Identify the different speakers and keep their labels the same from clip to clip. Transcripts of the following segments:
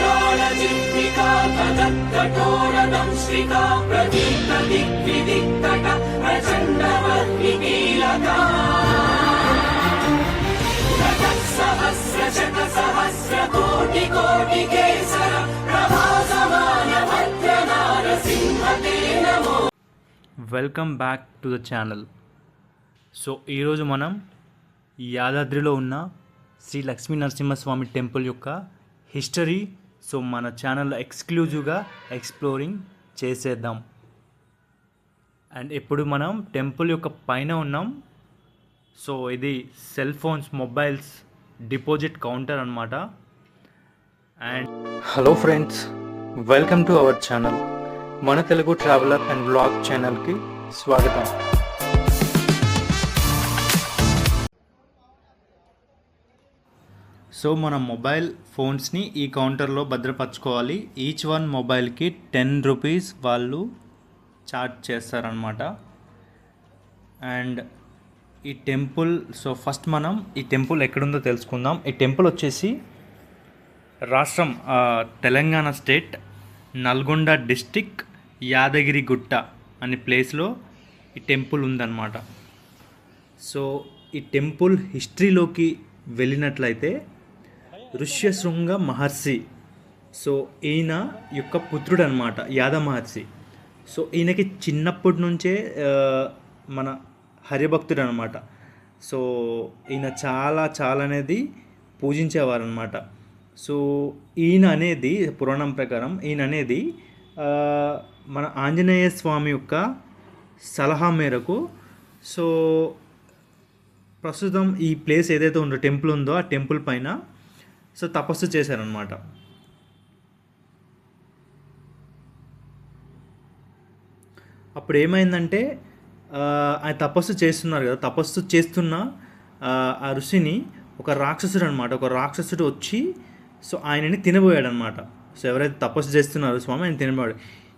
Speaker 1: ज्वलत्कराळजिह्विका तदत्कठोरदंश्रिका प्रदीप्तदिग्विदिक्तट प्रचण्डवर्णिकीलका सहस्रशतसहस्रकोटिकोटिकेसर प्रभासमानभद्रनारसिंहते NaMo
Speaker 2: welcome back to the channel so ఈరోజు మనం యాదాద్రిలో ఉన్న శ్రీ లక్ష్మీ నరసింహస్వామి టెంపుల్ యొక్క హిస్టరీ సో మన ఛానల్లో ఎక్స్క్లూజివ్గా ఎక్స్ప్లోరింగ్ చేసేద్దాం. అండ్ ఇప్పుడు మనం టెంపుల్ యొక్క పైన ఉన్నాం. సో ఇది cell phones mobiles deposit counter అనమాట and hello friends welcome to our channel. మన తెలుగు ట్రావెలర్ అండ్ బ్లాగ్ ఛానల్కి స్వాగతం. సో మన మొబైల్ ఫోన్స్ని ఈ కౌంటర్లో భద్రపరచుకోవాలి. ఈచ్ వన్ మొబైల్కి టెన్ రూపీస్ వాళ్ళు చార్జ్ చేస్తారనమాట అండ్ ఈ టెంపుల్ సో ఫస్ట్ మనం ఈ టెంపుల్ ఎక్కడుందో తెలుసుకుందాం. ఈ టెంపుల్ వచ్చేసి రాష్ట్రం తెలంగాణ స్టేట్ నల్గొండ డిస్టిక్ యాదగిరిగుట్ట అనే ప్లేస్లో ఈ టెంపుల్ ఉందన్నమాట. సో ఈ టెంపుల్ హిస్టరీలోకి వెళ్ళినట్లయితే ఋష్యశృంగ మహర్షి. సో ఈయన యొక్క పుత్రుడు అనమాట యాద మహర్షి. సో ఈయనకి చిన్నప్పటి నుంచే మన హరిభక్తుడు అనమాట సో ఈయన చాలా చాలా అనేది పూజించేవారు అనమాట సో ఈయన అనేది పురాణం ప్రకారం ఈయన అనేది మన ఆంజనేయ స్వామి యొక్క సలహా మేరకు సో ప్రస్తుతం ఈ ప్లేస్ ఏదైతే ఉందో టెంపుల్ ఉందో ఆ టెంపుల్ పైన సో తపస్సు చేశారనమాట అప్పుడు ఏమైందంటే ఆయన తపస్సు చేస్తున్నారు కదా తపస్సు చేస్తున్న ఆ, ఆ ఋషిని ఒక రాక్షసుడు అనమాట ఒక రాక్షసుడు వచ్చి సో ఆయనని తినబోయాడు అనమాట సో ఎవరైతే తపస్సు చేస్తున్నారో స్వామి ఆయన తినబోయాడు.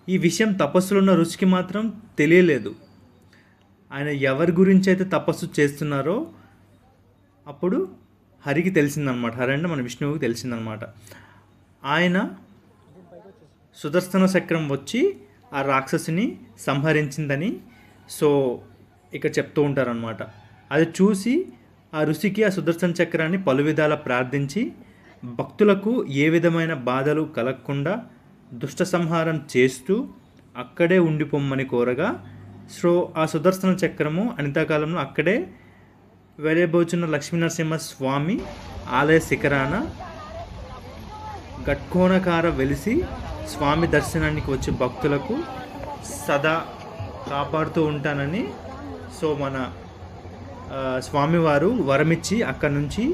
Speaker 2: ఈ విషయం తపస్సులో ఉన్న ఋషికి మాత్రం తెలియలేదు. ఆయన ఎవరి గురించి అయితే తపస్సు చేస్తున్నారో అప్పుడు హరికి తెలిసిందనమాట. హరి అంటే మన విష్ణువుకి తెలిసిందనమాట. ఆయన సుదర్శన చక్రం వచ్చి ఆ రాక్షసుని సంహరించిందని సో ఇక్కడ చెప్తూ ఉంటారనమాట. అది చూసి ఆ ఋషికి ఆ సుదర్శన చక్రాన్ని పలు విధాల ప్రార్థించి భక్తులకు ఏ విధమైన బాధలు కలగకుండా దుష్ట సంహారం చేస్తూ అక్కడే ఉండిపోమ్మని కోరగా సో ఆ సుదర్శన చక్రము అనితాకాలంలో అక్కడే వెలయబోచున్న లక్ష్మీనరసింహ స్వామి ఆలయ శిఖరాన గట్కోణకార వెలిసి స్వామి దర్శనానికి వచ్చే భక్తులకు సదా కాపాడుతూ ఉంటానని సో మన స్వామివారు వరమిచ్చి అక్కడి నుంచి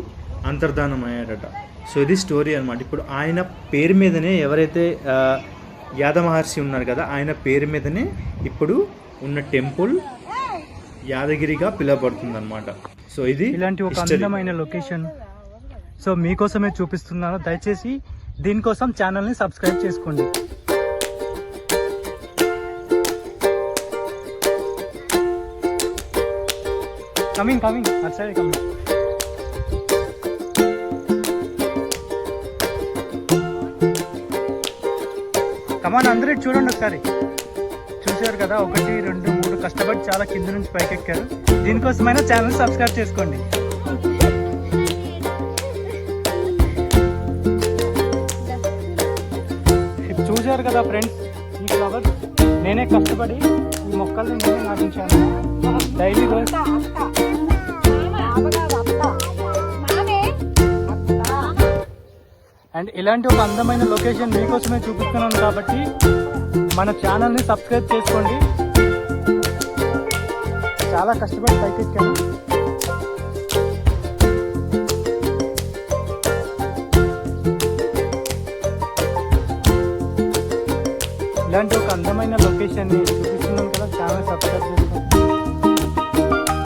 Speaker 2: అంతర్ధానం అయ్యాడట సో ఇది స్టోరీ అనమాట ఇప్పుడు ఆయన పేరు మీదనే ఎవరైతే యాదమహర్షి యాద మహర్షి ఉన్నారు కదా ఆయన పేరు మీదనే ఇప్పుడు ఉన్న టెంపుల్ యాదగిరిగా పిలువబడుతుంది అనమాట సో ఇది
Speaker 3: ఇలాంటి ఒక. అందమైన లొకేషన్ సో మీకోసమే చూపిస్తున్నాను. దయచేసి దీనికోసం ఛానల్ని సబ్స్క్రైబ్ చేసుకోండి. కమింగ్ కమింగ్ అటు సైడ్ కమింగ్ కమాన్ అందరూ చూడండి ఒకసారి. చూశారు కదా ఒకటి రెండు మూడు కష్టపడి చాలా కింద నుంచి పైకి ఎక్కారు దీనికోసమైనా ఛానల్ సబ్స్క్రైబ్ చేసుకోండి. ఇప్పుడు చూశారు కదా ఫ్రెండ్స్ ఈ ఫ్లవర్స్. నేనే కష్టపడి ఈ మొక్కల్ని నేనే నాటించాను. డైలీ రోజు అండ్ ఇలాంటి ఒక అందమైన లొకేషన్ మీకోసమే చూపిస్తున్నాను కాబట్టి మన ఛానల్ని సబ్స్క్రైబ్ చేసుకోండి. చాలా కష్టపడి పైకి ఎక్కాను ఇలాంటి ఒక అందమైన లొకేషన్ని చూపిస్తున్నాను కదా ఛానల్ సబ్స్క్రైబ్ చేసుకోండి.